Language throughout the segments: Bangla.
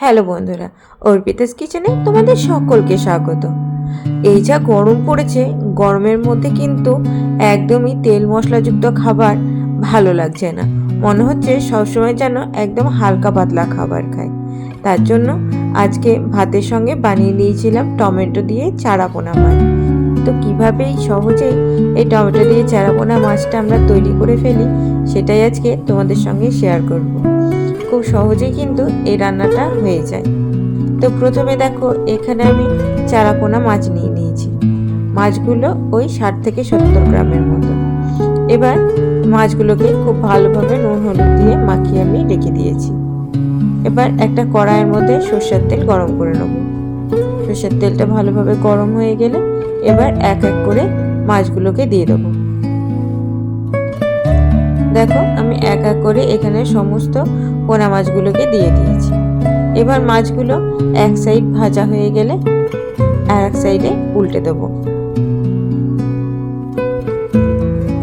হ্যালো বন্ধুরা, অর্পিতাস কিচেনে তোমাদের সকলকে স্বাগত। এই যা গরম পড়েছে, গরমের মধ্যে কিন্তু একদমই তেল মশলাযুক্ত খাবার ভালো লাগছে না। মনে হচ্ছে সবসময় যেন একদম হালকা পাতলা খাবার খায় তার জন্য আজকে ভাতের সঙ্গে বানিয়ে নিয়েছিলাম টমেটো দিয়ে চারাপোনা মাছ। তো কীভাবে এই সহজেই এই টমেটো দিয়ে চারাপোনা মাছটা আমরা তৈরি করে ফেলি, সেটাই আজকে তোমাদের সঙ্গে শেয়ার করব। খুব সহজেই কিন্তু এই রান্নাটা হয়ে যায়। তো প্রথমে দেখো, এখানে আমি চারাপোনা মাছ নিয়ে নিয়েছি। মাছগুলো ওই ষাট থেকে সত্তর গ্রামের মতো। এবার মাছগুলোকে খুব ভালোভাবে নুন, হলুদ দিয়ে মাখিয়ে আমি রেখে দিয়েছি। এবার একটা কড়াইয়ের মধ্যে সর্ষের তেল গরম করে নেব। সর্ষের তেলটা ভালোভাবে গরম হয়ে গেলে এবার এক এক করে মাছগুলোকে দিয়ে দেবো। দেখো, আমি এক এক করে এখানে সমস্ত পোনা মাছগুলোকে দিয়ে দিয়েছি। এবার মাছগুলো এক সাইড ভাজা হয়ে গেলে আর এক সাইডে উল্টে দেবো।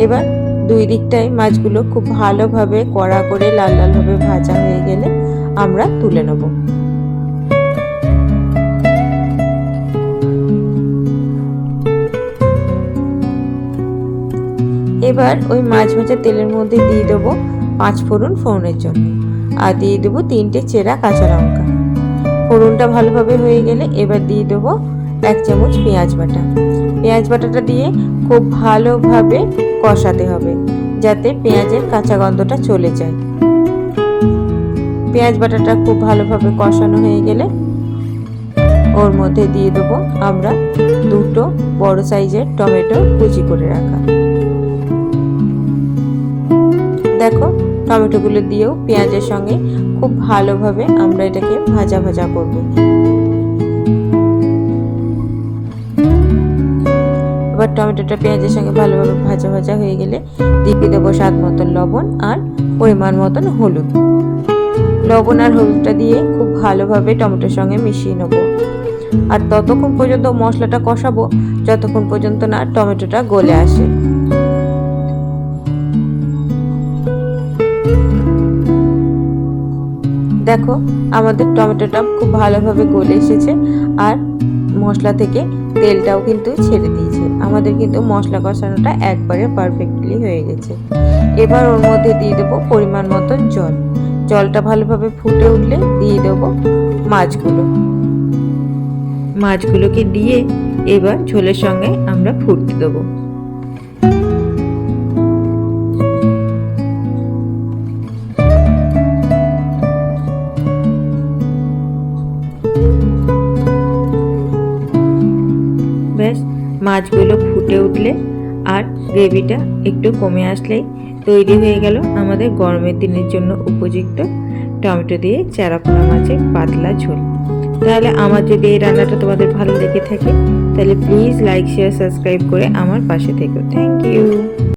এবার দুই দিকটাই মাছগুলো খুব ভালোভাবে কড়া করে লাল লালভাবে ভাজা হয়ে গেলে আমরা তুলে নেব। এবার ওই মাছ ভাজা তেলের মধ্যে দিয়ে দেবো পাঁচ ফোড়ন ফোড়নের জন্য। আর দিয়ে দেবো তিনটে চেরা কাঁচা লঙ্কা। ফোড়নটা ভালোভাবে হয়ে গেলে এবার দিয়ে দেবো এক চামচ পেঁয়াজ বাটা। পেঁয়াজ বাটাটা দিয়ে খুব ভালোভাবে কষাতে হবে যাতে পেঁয়াজের কাঁচা গন্ধটা চলে যায়। পেঁয়াজ বাটাটা খুব ভালোভাবে কষানো হয়ে গেলে ওর মধ্যে দিয়ে দেবো আমরা দুটো বড় সাইজের টমেটো কুচি করে রাখা। দেখো, টমেটোগুলো দিয়েও পেঁয়াজের সঙ্গে খুব ভালোভাবে আমরা এটাকে ভাজা ভাজা করব। এবার টমেটোটা পেঁয়াজের সঙ্গে ভালোভাবে ভাজা ভাজা হয়ে গেলে দিয়ে দেবো স্বাদ মতন লবণ আর পরিমাণ মতন হলুদ। লবণ আর হলুদটা দিয়ে খুব ভালোভাবে টমেটোর সঙ্গে মিশিয়ে নেব। আর ততক্ষণ পর্যন্ত মশলাটা কষাবো, যতক্ষণ পর্যন্ত না টমেটোটা গলে আসে। দেখো, আমাদের টমেটোটা খুব ভালোভাবে গলে এসেছে আর মশলা থেকে তেলটাও কিন্তু ছেড়ে দিয়েছে। আমাদের কিন্তু মশলা কষানোটা একবারে পারফেক্টলি হয়ে গেছে। এবার ওর মধ্যে দিয়ে দেবো পরিমাণ মতো জল। জলটা ভালোভাবে ফুটে উঠলে দিয়ে দেবো মাছগুলো। মাছগুলোকে দিয়ে এবার ঝোলের সঙ্গে আমরা ফুটতে দেবো। মাছগুলো ফুটে উঠলে আর গ্রেভিটা একটু কমে আসলেই তৈরি হয়ে গেল আমাদের গরমের দিনের জন্য উপযুক্ত টমেটো দিয়ে চারাপোনা মাছের পাতলা ঝোল। তাহলে আমার যদি এই রান্নাটা তোমাদের ভালো লেগে থাকে, তাহলে প্লিজ লাইক শেয়ার সাবস্ক্রাইব করে আমার পাশে থেকো। Thank you